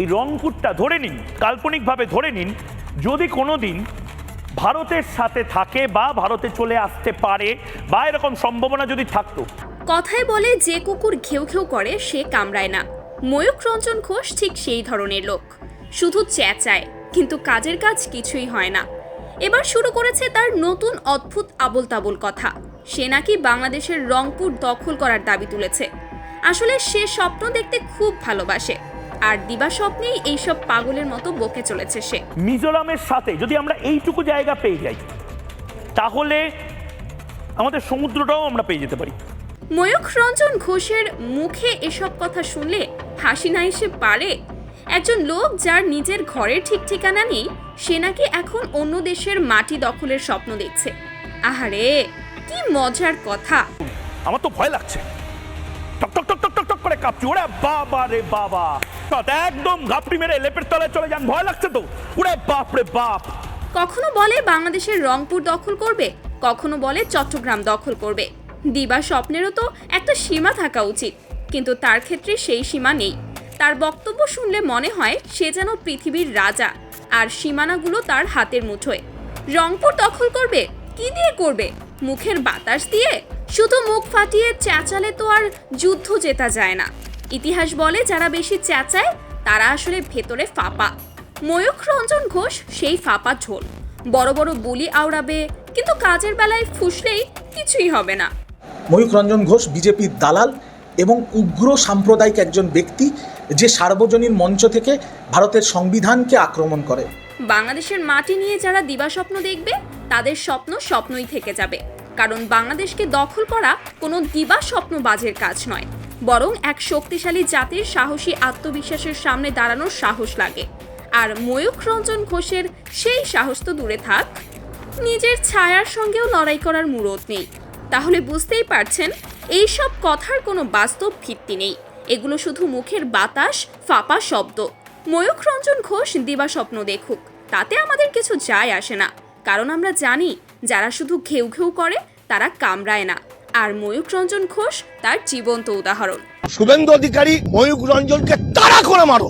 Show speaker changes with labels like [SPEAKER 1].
[SPEAKER 1] এই রংপুরটা ধরে নিন, কাল্পনিকভাবে ধরে নিন, যদি কোনো দিন ভারতের সাথে থাকে বা ভারতে চলে আসতে পারে বা এরকম সম্ভাবনা যদি থাকতো।
[SPEAKER 2] কথায় বলে যে কুকুর ঘেউ ঘেউ করে, সে কামড়ায় না। ময়ূক রঞ্জন ঘোষ ঠিক সেই ধরনের লোক। শুধু চেঁচায়, কিন্তু কাজের কাজ কিছুই হয় না। এবার শুরু করেছে তার নতুন অদ্ভুত আবল তাবল কথা। সে নাকি বাংলাদেশের রংপুর দখল করার দাবি তুলেছে। আসলে সে স্বপ্ন দেখতে খুব ভালোবাসে। আর দিবা স্বপ্নেই এইসব পাগলের মতো বকে চলেছে সে।
[SPEAKER 1] মিজোরামের সাথে যদি আমরা এইটুকু জায়গা পেয়ে যাই তাহলে আমাদের সমুদ্রটাও আমরা পেয়ে যেতে পারি।
[SPEAKER 2] ময়ূখ রঞ্জন ঘোষের মুখে এসব কথা শুনলে হাসি না এসে পারে? একজন লোক যার নিজের ঘরের ঠিক ঠিকানা নেই সে নাকি এখন অন্য দেশের মাটি দখলের স্বপ্ন দেখছে। আহারে কি মজার কথা।
[SPEAKER 1] আমার তো ভয় লাগছে। টক টক টক টক টক টক করে কাঁপছি। ওরে বাবা রে বাবা। সৎ, একদম ঘাপটি মেরে লেপের তলায় চলে যান। ভয় লাগছে তো? ওরে বাপ রে বাপ!
[SPEAKER 2] কখনো বলে বাংলাদেশের রংপুর দখল করবে? কখনো বলে চট্টগ্রাম দখল করবে? দিবা স্বপ্নেরও তো একটা সীমা থাকা উচিত। কিন্তু তার ক্ষেত্রে সেই সীমা নেই। তার বক্তব্য শুনলে মনে হয় সে যেন পৃথিবীর রাজা আর সীমানাগুলো তার হাতের মুঠোয়। রংপুর দখল করবে? কি দিয়ে করবে? মুখের বাতাস দিয়ে? শুধু মুখ ফাটিয়ে চেঁচালে তো আর যুদ্ধ জেতা যায় না। ইতিহাস বলে যারা বেশি চেঁচায় তারা আসলে ভেতরে ফাঁপা। ময়ূখ রঞ্জন ঘোষ সেই ফাঁপা ঝোল বড় বড় বলি আওড়াবে কিন্তু কাজের বেলায় ফুসলেই কিছুই হবে না।
[SPEAKER 3] ময়ূক রঞ্জন ঘোষ বিজেপির দালাল এবং উগ্র সাম্প্রদায়িক একজন ব্যক্তি যে সার্বজনীন মঞ্চ থেকে ভারতের সংবিধানকে আক্রমণ করে।
[SPEAKER 2] বাংলাদেশের মাটি নিয়ে যারা দিবাস্বপ্ন দেখবে তাদের স্বপ্ন স্বপ্নই থেকে যাবে। কারণ বাংলাদেশকে দখল করা কোনো দিবা স্বপ্ন বাজের কাজ নয়। বরং এক শক্তিশালী জাতির সাহসী আত্মবিশ্বাসের সামনে দাঁড়ানোর সাহস লাগে। আর ময়ূখ রঞ্জন ঘোষের সেই সাহস তো দূরে থাক। নিজের ছায়ার সঙ্গেও লড়াই করার মুরত নেই। তাহলে বুঝতেই পারছেন এই সব কথার কোনো বাস্তব ভিত্তি নেই। এগুলো শুধু মুখের বাতাস, ফাঁপা শব্দ। ময়ূখ রঞ্জন ঘোষ দিবা স্বপ্ন দেখুক। তাতে আমাদের কিছু যায় আসে না। কারণ আমরা জানি, যারা শুধু ঘেউ ঘেউ করে, তারা কামড়ায় না। আর ময়ূক রঞ্জন ঘোষ তার জীবন্ত উদাহরণ।
[SPEAKER 4] শুভেন্দু অধিকারী ময়ূক রঞ্জনকে তারা করে মারো।